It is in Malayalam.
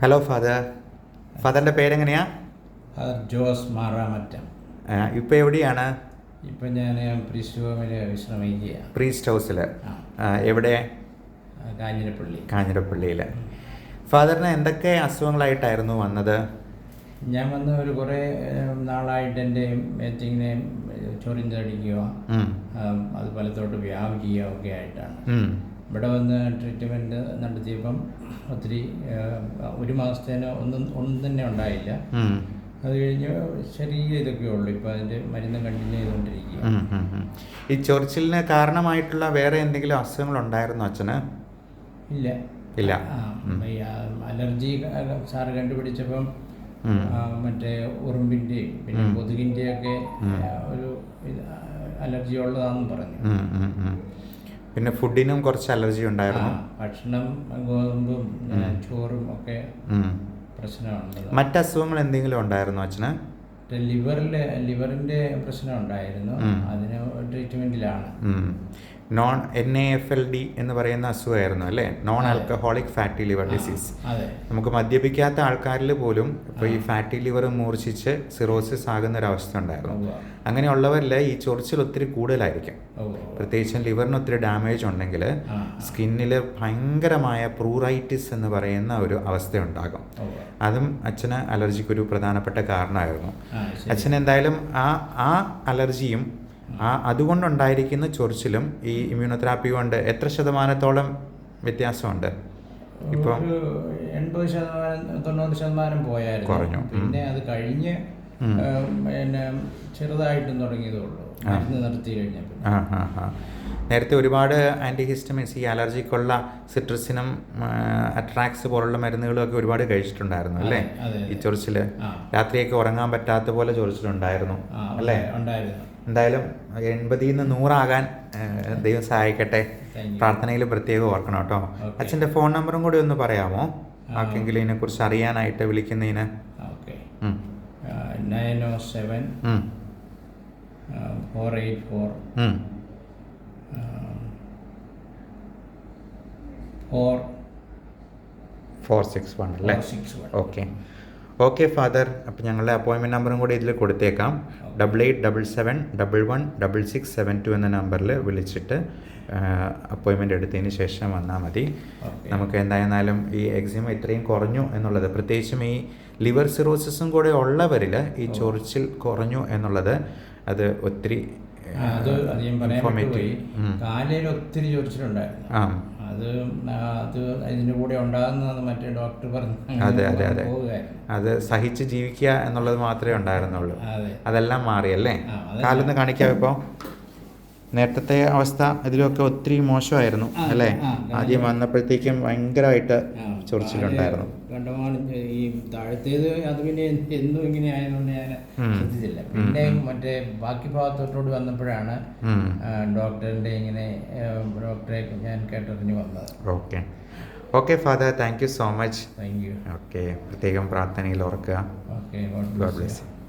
ഹലോ ഫാദർ ഫാദറിന്റെ പേരെങ്ങനെയാ? ജോസ് മാറാമറ്റം ഇപ്പോൾ എവിടെയാണ്? ഇപ്പം ഞാൻ പ്രീസ്റ്റ് ഹോമിൽ വിശ്രമിക്കുക പ്രീസ്റ്റ് ഹൗസിൽ എവിടെ? കാഞ്ഞിരപ്പള്ളി. കാഞ്ഞിരപ്പള്ളിയിൽ ഫാദറിന് എന്തൊക്കെ അസുഖങ്ങളായിട്ടായിരുന്നു വന്നത്? ഞാൻ വന്ന് ഒരു കുറേ നാളായിട്ട് എന്റെ മേറ്റിങ്ങിനെ ചൊറിഞ്ഞടിക്കുക. അത് പലത്തോട്ട് വ്യാപിക്കുക ഒക്കെ ആയിട്ടാണ്. ഇവിടെ വന്ന് ട്രീറ്റ്മെന്റ് നടത്തിയപ്പം ഒത്തിരി ഒരു മാസത്തേന് ഒന്നും ഒന്നും തന്നെ ഉണ്ടായില്ല. അത് കഴിഞ്ഞ് ചെറിയ ഇതൊക്കെ ഉള്ളൂ ഇപ്പോൾ അതിന്റെ മരുന്ന് കണ്ടിന്യൂ ചെയ്തുകൊണ്ടിരിക്കുക. ഈ ചൊറിച്ചിലിന് കാരണമായിട്ടുള്ള വേറെ എന്തെങ്കിലും അസുഖങ്ങൾ ഉണ്ടായിരുന്നോ അച്ഛന് ഇല്ല ഇല്ല. അലർജി സാറ് കണ്ടുപിടിച്ചപ്പം മറ്റേ ഉറുമ്പിന്റെയും പിന്നെ. കൊതുകിന്റെയൊക്കെ ഒരു അലർജി ഉള്ളതാണെന്ന് പറഞ്ഞു. പിന്നെ ഫുഡിനും കുറച്ച് അലർജി ഉണ്ടായിരുന്നു. ഭക്ഷണം ഗോതമ്പും ചോറും ഒക്കെ. പ്രശ്നമുണ്ട് മറ്റ് അസുഖങ്ങൾ എന്തെങ്കിലും ഉണ്ടായിരുന്നു അച്ഛന്? ലിവറിൽ ലിവറിന്റെ പ്രശ്നം ഉണ്ടായിരുന്നു. ഉം. അതിന് ട്രീറ്റ്മെന്റിലാണ് non N A F L D എന്ന് പറയുന്ന അസുഖമായിരുന്നു അല്ലേ? Non alcoholic fatty liver disease. നമുക്ക് മദ്യപിക്കാത്ത ആൾക്കാരിൽ പോലും ഇപ്പോൾ ഈ ഫാറ്റി ലിവർ മൂർച്ഛിച്ച് സിറോസിസ് ആകുന്ന ഒരു അവസ്ഥ ഉണ്ടായിരുന്നു. അങ്ങനെയുള്ളവരിൽ ഈ ചൊറിച്ചിൽ ഒത്തിരി കൂടുതലായിരിക്കും. പ്രത്യേകിച്ചും ലിവറിന് ഒത്തിരി ഡാമേജ് ഉണ്ടെങ്കിൽ. സ്കിന്നിൽ ഭയങ്കരമായ പ്രൂറൈറ്റിസ് എന്ന് പറയുന്ന ഒരു അവസ്ഥ ഉണ്ടാകും അതും അച്ഛന് അലർജിക്ക് ഒരു പ്രധാനപ്പെട്ട കാരണമായിരുന്നു. അച്ഛൻ എന്തായാലും ആ ആ അലർജിയും ആ അതുകൊണ്ടുണ്ടായിരിക്കുന്ന ചൊറിച്ചിലും ഈ ഇമ്മ്യൂണോതെറാപ്പി കൊണ്ട് എത്ര ശതമാനത്തോളം വ്യത്യാസമുണ്ട്? ഇപ്പം എൺപത് ശതമാനം തൊണ്ണൂറ് ശതമാനം പോയായിരുന്നു. കുറഞ്ഞു. പിന്നെ അത് കഴിഞ്ഞ് പിന്നെ ചെറുതായിട്ടും തുടങ്ങിയതേ ഉള്ളൂ. മരുന്ന് നിർത്തി കഴിഞ്ഞപ്പോൾ നേരത്തെ ഒരുപാട് ആന്റിഹിസ്റ്റമിൻസ് ഈ അലർജിക്കുള്ള സിട്രസിനും അട്രാക്സ് പോലുള്ള മരുന്നുകളും ഒക്കെ ഒരുപാട് കഴിച്ചിട്ടുണ്ടായിരുന്നു അല്ലേ? ഈ ചൊറിച്ചിൽ. ചൊറിച്ചിൽ രാത്രിയൊക്കെ ഉറങ്ങാൻ പറ്റാത്ത പോലെ ചൊറിച്ചിലുണ്ടായിരുന്നു അല്ലേ? ഉണ്ടായിരുന്നു. എന്തായാലും എൺപതിൽ നിന്ന് നൂറാകാൻ ദൈവം സഹായിക്കട്ടെ. പ്രാർത്ഥനയിൽ പ്രത്യേകം ഓർക്കണം കേട്ടോ. അച്ഛന്റെ ഫോൺ നമ്പറും കൂടി ഒന്ന് പറയാമോ? ആർക്കെങ്കിലും ഇതിനെ കുറിച്ച് അറിയാനായിട്ട് വിളിക്കുന്നതിന്. ഓക്കെ ഉം. Nine O seven four eight four four four six one അല്ലേ? ഓക്കെ ഓക്കെ ഫാദർ അപ്പോൾ ഞങ്ങളുടെ അപ്പോയിൻമെന്റ് നമ്പറും കൂടി ഇതിൽ കൊടുത്തേക്കാം. Double eight double seven double one double six seven two എന്ന നമ്പറിൽ വിളിച്ചിട്ട് അപ്പോയിൻമെന്റ് എടുത്തതിന് ശേഷം വന്നാൽ മതി. നമുക്ക് എന്തായിരുന്നാലും ഈ എക്സിമ ഇത്രയും കുറഞ്ഞു എന്നുള്ളത് പ്രത്യേകിച്ചും ഈ ലിവർ സിറോസിസും കൂടെ ഉള്ളവരിൽ ഈ ചൊറിച്ചിൽ കുറഞ്ഞു എന്നുള്ളത് അത് ഒത്തിരി അത് അത് ഞാൻ പറയാൻ informative. കാലയിൽ ഒത്തിരി ചൊറിച്ചിലുണ്ടായിരുന്നു. ആ. അത് അത് ഇതിന്റെ കൂടെ ഉണ്ടാകുന്നതെന്ന് മറ്റേ ഡോക്ടർ പറഞ്ഞു അതെ അതെ അതെ. അത് സഹിച്ച് ജീവിക്കുക എന്നുള്ളത് മാത്രമേ ഉണ്ടായിരുന്നുള്ളൂ. അതെ. അതെല്ലാം മാറിയല്ലേ അല്ലേ? കാലൊന്ന് കാണിക്കാം ഇപ്പോൾ നേരത്തെ അവസ്ഥ ഇതിലൊക്കെ ഒത്തിരി മോശമായിരുന്നു അല്ലേ? ആദ്യം വന്നപ്പോഴത്തേക്കും ഭയങ്കരമായിട്ട് ചൊറിച്ചിട്ടുണ്ടായിരുന്നു ചൊറിച്ചിലുണ്ടായിരുന്നു. ഈ താഴത്തേത് അത് പിന്നെ എന്നും ഇങ്ങനെ ആയതുകൊണ്ട് ഞാൻ. ശ്രദ്ധിച്ചില്ല. പിന്നെ മറ്റേ ബാക്കി ഭാഗത്തോട്ടോട് വന്നപ്പോഴാണ് ഡോക്ടറിന്റെ ഇങ്ങനെ ഡോക്ടറെ ഞാൻ കേട്ടറിഞ്ഞ് വന്നത്. Okay. Okay father thank you so much thank you okay പ്രത്യേകം പ്രാർത്ഥനയിൽ ഓർക്കുക. Okay God bless